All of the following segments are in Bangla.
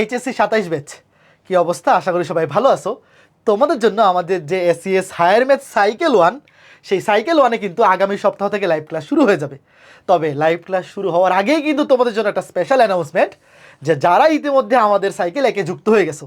এইচএসসি সাতাইশ ব্যাচ কি অবস্থা? আশা করি সবাই ভালো আছো। তোমাদের জন্য আমাদের যে ACS higher math cycle one সেই সাইকেল ওয়ানে কিন্তু আগামী সপ্তাহ থেকে লাইভ ক্লাস শুরু হয়ে যাবে। তবে লাইভ ক্লাস শুরু হওয়ার আগেই কিন্তু তোমাদের জন্য একটা স্পেশাল অ্যানাউন্সমেন্ট যে যারা ইতিমধ্যে আমাদের সাইকেল একে যুক্ত হয়ে গেছো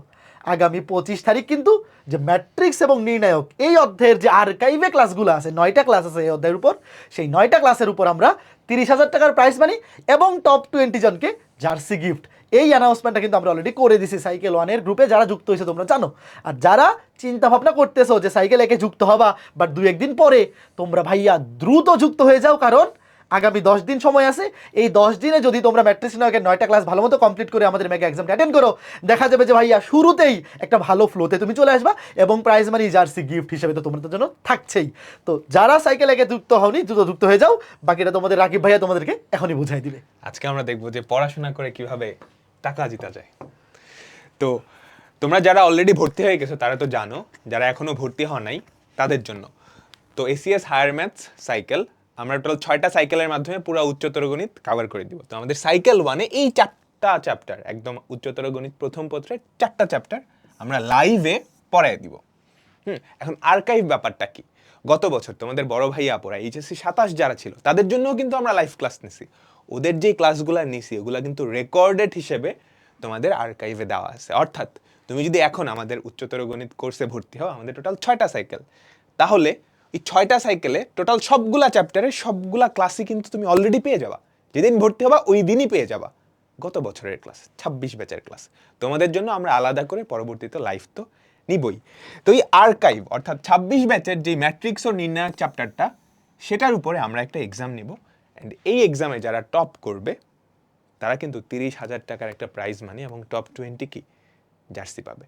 আগামী পঁচিশ তারিখ কিন্তু যে ম্যাট্রিক্স এবং নির্ণায়ক, এই অধ্যায়ের যে আর্কাইভে ক্লাসগুলো আছে, নয়টা ক্লাস আছে এই অধ্যায়ের উপর, সেই নয়টা ক্লাসের উপর আমরা তিরিশ হাজার টাকার প্রাইস মানি এবং টপ টোয়েন্টি জনকে জার্সি গিফট এই অ্যানাউন্সমেন্টটা কিন্তু আমরা অলরেডি করে দিছি সাইকেল ওয়ানের গ্রুপে যারা যুক্ত হয়েছে তোমরা জানো। আর যারা চিন্তা ভাবনা করতেছো যে সাইকেল একে যুক্ত হবা বাট দু একদিন পরে তোমরা ভাইয়া দ্রুত যুক্ত হয়ে যাও, কারণ আগামী দশ দিন সময় আছে। এই দশ দিনে যদি তোমরা ম্যাট্রিক্স নায়কের নয়টা ক্লাস ভালো মতো কমপ্লিট করে আমাদের মেগা এক্সামটা অ্যাটেন্ড করো, দেখা যাবে যে ভাইয়া শুরুতেই একটা ভালো ফ্লোতে তুমি চলে আসবা এবং প্রাইজ মানি জার্সি গিফট হিসেবে তো তোমাদের জন্য থাকছেই। তো যারা সাইকেল একে যুক্ত হওনি, দ্রুত যুক্ত হয়ে যাও। বাকিটা তোমাদের রাকিব ভাইয়া তোমাদেরকে এখনই বুঝাই দিবে। আজকে আমরা দেখব যে পড়াশোনা করে কীভাবে টাকা জিতা যায়। তো তোমরা যারা অলরেডি ভর্তি হয়ে গেছো, তারা তো জানো, যারা এখনও ভর্তি হওয়া নাই, তাদের জন্য। তো এসিএস হায়ার ম্যাথস সাইকেল আমরা টোটাল ছয়টা সাইকেলের মাধ্যমে পুরো উচ্চতর গণিত কভার করে দিব। তো আমাদের সাইকেল ওয়ানে এই চারটা চ্যাপ্টার একদম উচ্চতর গণিত প্রথম পত্রের চারটা চ্যাপ্টার আমরা লাইভে পড়ায় দিব। হুম, এখন আর্কাইভ ব্যাপারটা কি? গত বছর তোমাদের বড় ভাই আপুরা, এইচএসসি সাতাশ যারা ছিল, তাদের জন্যও কিন্তু আমরা লাইভ ক্লাস নিছি। ওদের যে ক্লাসগুলো নিছি, ওগুলো কিন্তু রেকর্ডেড হিসেবে তোমাদের আর্কাইভে দেওয়া আছে। অর্থাৎ তুমি যদি এখন আমাদের উচ্চতর গণিত কোর্সে ভর্তি হও, আমাদের টোটাল ছয়টা সাইকেল, তাহলে এই ছয়টা সাইকেলে টোটাল সবগুলা চ্যাপ্টারে সবগুলা ক্লাসই কিন্তু তুমি অলরেডি পেয়ে যাবা। যেদিন ভর্তি হবা, ওই দিনই পেয়ে যাবা। গত বছরের ক্লাস ছাব্বিশ ব্যাচের ক্লাস তোমাদের জন্য আমরা আলাদা করে পরবর্তীতে লাইফ তো নিবই। তো এই আর্কাইভ অর্থাৎ ছাব্বিশ ব্যাচের যে ম্যাট্রিক্স ও নির্ণায়ক চ্যাপ্টারটা সেটার উপরে আমরা একটা এক্সাম নিব। অ্যান্ড এই এক্সামে যারা টপ করবে, তারা কিন্তু তিরিশ হাজার টাকার একটা প্রাইজ মানি এবং টপ টোয়েন্টি কি? জার্সি পাবে।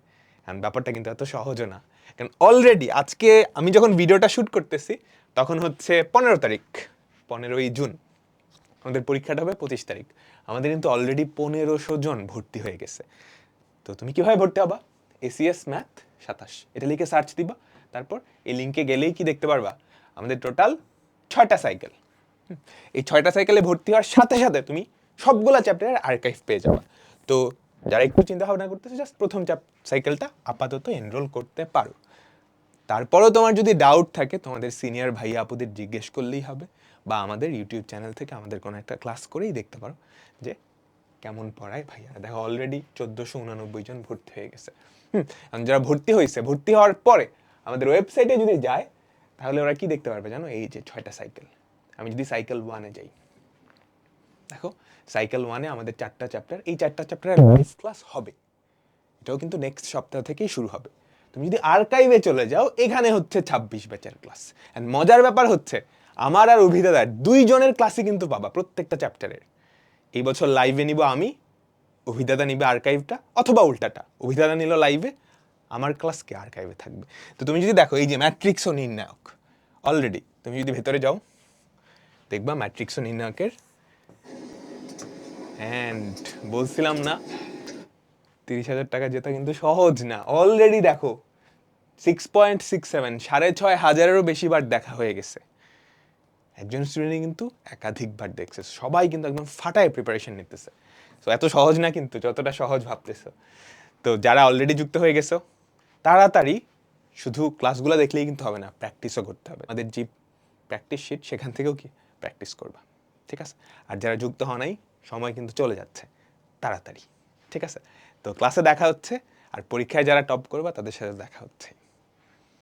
কারণ ব্যাপারটা কিন্তু এত সহজও না। কারণ অলরেডি আজকে আমি যখন ভিডিওটা শ্যুট করতেছি, তখন হচ্ছে পনেরো তারিখ, পনেরোই জুন। আমাদের পরীক্ষাটা হবে পঁচিশ তারিখ। আমাদের কিন্তু অলরেডি পনেরোশো জন ভর্তি হয়ে গেছে। তো তুমি কীভাবে ভর্তি হবা? এসিএস ম্যাথ সাতাশ। এটা লিখে সার্চ দিবা। তারপর এই লিঙ্কে গেলেই কি দেখতে পারবা? আমাদের টোটাল ছয়টা সাইকেল এই ছয়টা সাইকেলে ভর্তি হওয়ার সাথে সাথে তুমি সবগুলা চ্যাপ্টারের আর্কাইভ পেয়ে যাবা। তো যারা একটু চিন্তা ভাবনা করতেছে জাস্ট প্রথম চাপ সাইকেলটা আপাতত এনরোল করতে পারো। তারপরেও তোমার যদি ডাউট থাকে, তোমাদের সিনিয়র ভাই আপুদের জিজ্ঞেস করলেই হবে, বা আমাদের ইউটিউব চ্যানেল থেকে আমাদের কোনো একটা ক্লাস করেই দেখতে পারো, যে কেমন পড়ায় ভাইয়া। দেখো অলরেডি চোদ্দোশো উনানব্বই জন ভর্তি হয়ে গেছে। হুম যারা ভর্তি হয়েছে, ভর্তি হওয়ার পরে আমাদের ওয়েবসাইটে যদি যায়, তাহলে ওরা কি দেখতে পারবে জানো? এই যে ছয়টা সাইকেল আমি যদি সাইকেল ওয়ানে যাই। দেখো সাইকেল ওয়ানে আমাদের চারটা চ্যাপ্টার এই চারটা চ্যাপ্টারের লাইভ ক্লাস হবে। এটাও কিন্তু নেক্সট সপ্তাহ থেকেই শুরু হবে। তুমি যদি আর্কাইভে চলে যাও, এখানে হচ্ছে ছাব্বিশ ব্যাচের ক্লাস অ্যান্ড মজার ব্যাপার হচ্ছে, আমার আর অভিদাদার দুইজনের ক্লাসই কিন্তু পাবা প্রত্যেকটা চ্যাপ্টারের এই বছর লাইভে নিব আমি অভিদাদা নিবে আর্কাইভটা অথবা উল্টাটা। অভিদাদা নিল লাইভে আমার ক্লাস কে আর্কাইভে থাকবে। তো তুমি যদি দেখো, এই যে ম্যাট্রিক্স ও নির্ণায়ক। অলরেডি তুমি যদি ভেতরে যাও, দেখবা ম্যাট্রিক্স ও নির্ণায়কের অ্যান্ড বলছিলাম না, তিরিশ হাজার টাকা জেতা কিন্তু সহজ না। অলরেডি দেখো সিক্স পয়েন্ট সিক্স সেভেন সাড়ে ছয় হাজারেরও বেশি বার দেখা হয়ে গেছে। একজন স্টুডেন্ট কিন্তু একাধিকবার দেখছে। সবাই কিন্তু একদম ফাটায় প্রিপারেশন নিতেছে। সো এত সহজ না কিন্তু, যতটা সহজ ভাবতেছো। তো, যারা অলরেডি যুক্ত হয়ে গেছো, তাড়াতাড়ি শুধু ক্লাসগুলো দেখলেই কিন্তু হবে না প্র্যাকটিসও করতে হবে। আমাদের যে প্র্যাকটিস শিট সেখান থেকেও কি? প্র্যাকটিস করবা। ঠিক আছে? আর যারা যুক্ত হওয়া নাই, সময় কিন্তু চলে যাচ্ছে, তাড়াতাড়ি, ঠিক আছে? তো ক্লাসে দেখা হচ্ছে, আর পরীক্ষায় যারা টপ করবা, তাদের সাথে দেখা হচ্ছে।